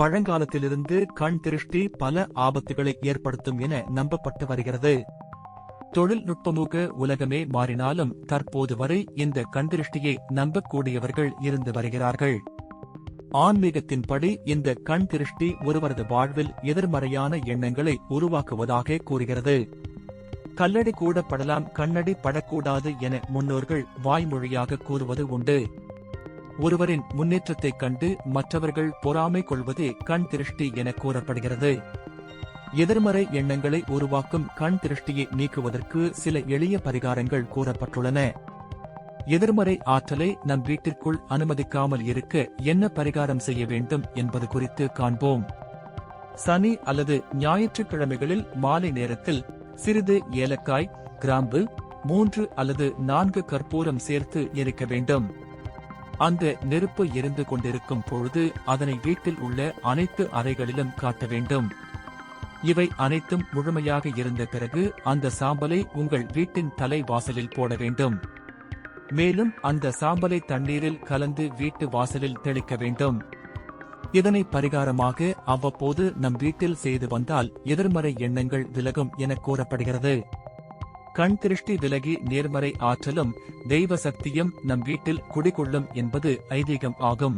பழங்காலத்திலிருந்து கண் திருஷ்டி பல ஆபத்துகளை ஏற்படுத்தும் என நம்பப்பட்டு வருகிறது. தொழில்நுட்பமுக உலகமே மாறினாலும் தற்போது வரை இந்த கண்திருஷ்டியை நம்பக்கூடியவர்கள் இருந்து வருகிறார்கள். ஆன்மீகத்தின்படி இந்த கண் திருஷ்டி ஒருவரது வாழ்வில் எதிர்மறையான எண்ணங்களை உருவாக்குவதாக கூறுகிறது. கல்லடி கூட படலாம் கண்ணடி படக்கூடாது என முன்னோர்கள் வாய்மொழியாக கூறுவது உண்டு. ஒருவரின் முன்னேற்றத்தைக் கண்டு மற்றவர்கள் பொறாமை கொள்வதே கண் திருஷ்டி என கூறப்படுகிறது. எதிர்மறை எண்ணங்களை உருவாக்கும் கண் திருஷ்டியை நீக்குவதற்கு சில எளிய பரிகாரங்கள் கூறப்பட்டுள்ளன. எதிர்மறை ஆற்றலை நம் வீட்டிற்குள் அனுமதிக்காமல் இருக்க என்ன பரிகாரம் செய்ய வேண்டும் என்பது குறித்து காண்போம். சனி அல்லது ஞாயிற்றுக்கிழமைகளில் மாலை நேரத்தில் சிறிது ஏலக்காய் கிராம்பு மூன்று அல்லது நான்கு கற்பூரம் சேர்த்து எரிக்க வேண்டும். அந்த நெருப்பு எரிந்து கொண்டிருக்கும் பொழுது அதனை வீட்டில் உள்ள அனைத்து அறைகளிலும் காட்ட வேண்டும். இவை அனைத்தும் முழுமையாக இருந்த பிறகு அந்த சாம்பலை உங்கள் வீட்டின் தலை வாசலில் போட வேண்டும். மேலும் அந்த சாம்பலை தண்ணீரில் கலந்து வீட்டு வாசலில் தெளிக்க வேண்டும். இதனை பரிகாரமாக அவ்வப்போது நம் வீட்டில் செய்து வந்தால் எதிர்மறை எண்ணங்கள் விலகும் என கூறப்படுகிறது. கண் திருஷ்டி விலகி நேர்மறை ஆற்றலும் தெய்வ சக்தியும் நம் வீட்டில் குடிகொள்ளும் என்பது ஐதீகம் ஆகும்.